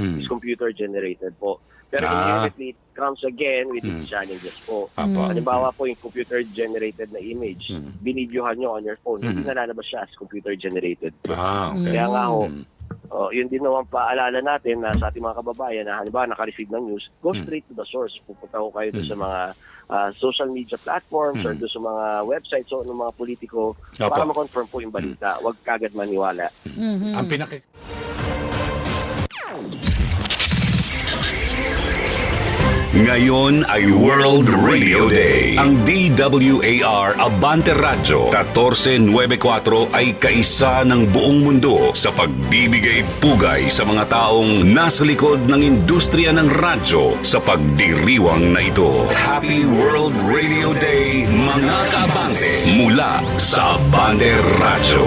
Hmm. is computer generated po. Pero Ah. inherently, it comes again with its Hmm. challenges po. Apo. Halimbawa po yung computer generated na image, Hmm. binidyohan nyo on your phone, hindi Mhm. na lalabas siya as computer generated. Ah, okay. Kaya nga ho, Hmm. oh, yun din naman paalala natin na sa ating mga kababayan na halimbawa naka-receive ng news, go Hmm. straight to the source. Pupunta ko kayo doon Hmm. sa mga ah, social media platforms or doon sa mga websites o ng mga politiko Opo. para ma-confirm po yung balita. Huwag kagad maniwala. Mhm. Ang pinaki... Ngayon ay World Radio Day. Ang DWAR Abante Radyo 1494 ay kaisa ng buong mundo sa pagbibigay pugay sa mga taong nasa likod ng industriya ng radyo sa pagdiriwang na ito. Happy World Radio Day mga kaabante mula sa Abante Radyo.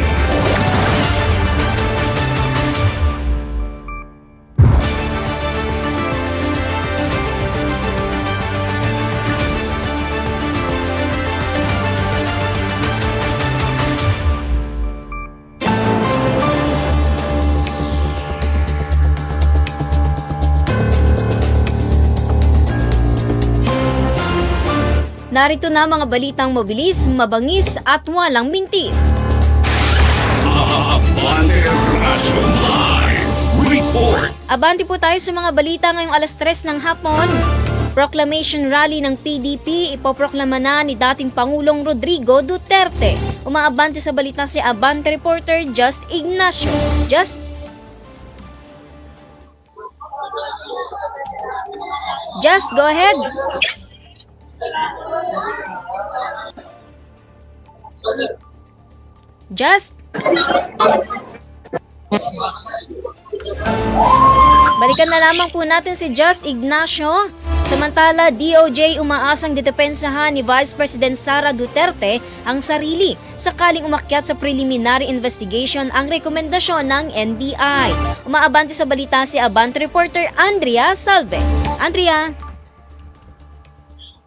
Narito na mga balitang mabilis, mabangis at walang mintis. Abante Radyo Live Report. Abanti po tayo sa mga balita ngayong alas 3 ng hapon. Proclamation rally ng PDP ipoproklama na ni dating Pangulong Rodrigo Duterte. Umaabante sa balita si Abante reporter Just Ignacio. Just Just go ahead. Just Balikan na lamang po natin si Just Ignacio. Samantala, DOJ umaasang dedepensahan ni Vice President Sara Duterte ang sarili sakaling umakyat sa preliminary investigation ang rekomendasyon ng NBI. Umaabante sa balita si Abante reporter Andrea Salve. Andrea?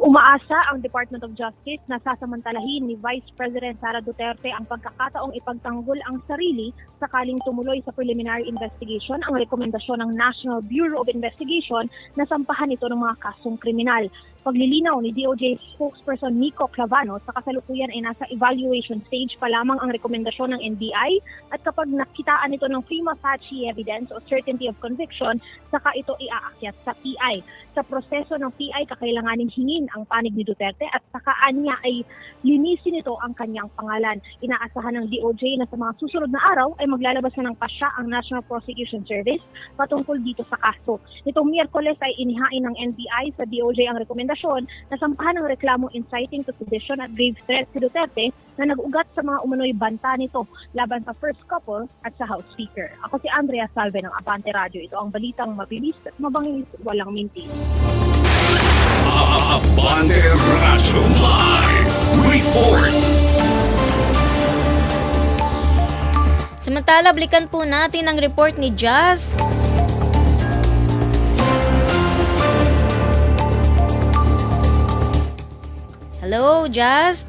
Umaasa ang Department of Justice na sasamantalahin ni Vice President Sara Duterte ang pagkakataong ipagtanggol ang sarili sakaling tumuloy sa preliminary investigation ang rekomendasyon ng National Bureau of Investigation na sampahan ito ng mga kasong kriminal. Paglilinaw ni DOJ spokesperson Nico Clavano sa kasalukuyan ay nasa evaluation stage pa lamang ang rekomendasyon ng NBI at kapag nakitaan ito ng prima facie evidence o certainty of conviction, saka ito iaakyat sa PI sa proseso ng PI kakailanganing hingin ang panig ni Duterte at sakaan niya ay linisin ito ang kanyang pangalan. Inaasahan ng DOJ na sa mga susunod na araw ay maglalabas na ng pasya ang National Prosecution Service patungkol dito sa kaso. Nitong Miyerkules ay inihain ng NBI sa DOJ ang rekomendasyon na sampahan ng reklamo inciting to sedition at grave threat si Duterte na nag-ugat sa mga umano'y banta nito laban sa first couple at sa House Speaker. Ako si Andrea Salve ng Abante Radio. Ito ang balitang mabilis at mabangis, walang mintis. Abante Radyo Live Report. Samantala, balikan po natin ang report ni Just. Just.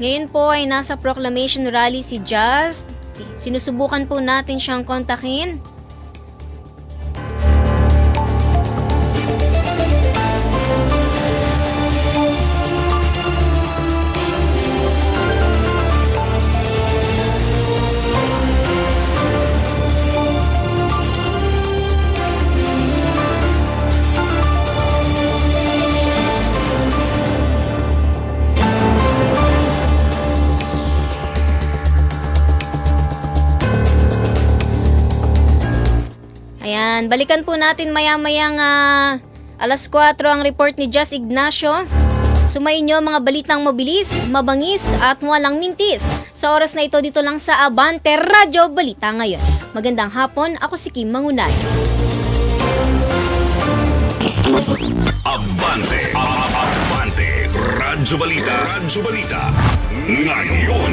Ngayon po ay nasa proclamation rally si Just. Sinusubukan po natin siyang kontakin. Ayan, balikan po natin maya-mayang ah, alas 4 ang report ni Just Ignacio. Sumayin nyo mga balitang mabilis, mabangis at walang mintis. Sa oras na ito dito lang sa Abante Radyo Balita ngayon. Magandang hapon, ako si Kim Mangunay. Abante. Abante. Radyo Balita. Radyo Balita. Ngayon.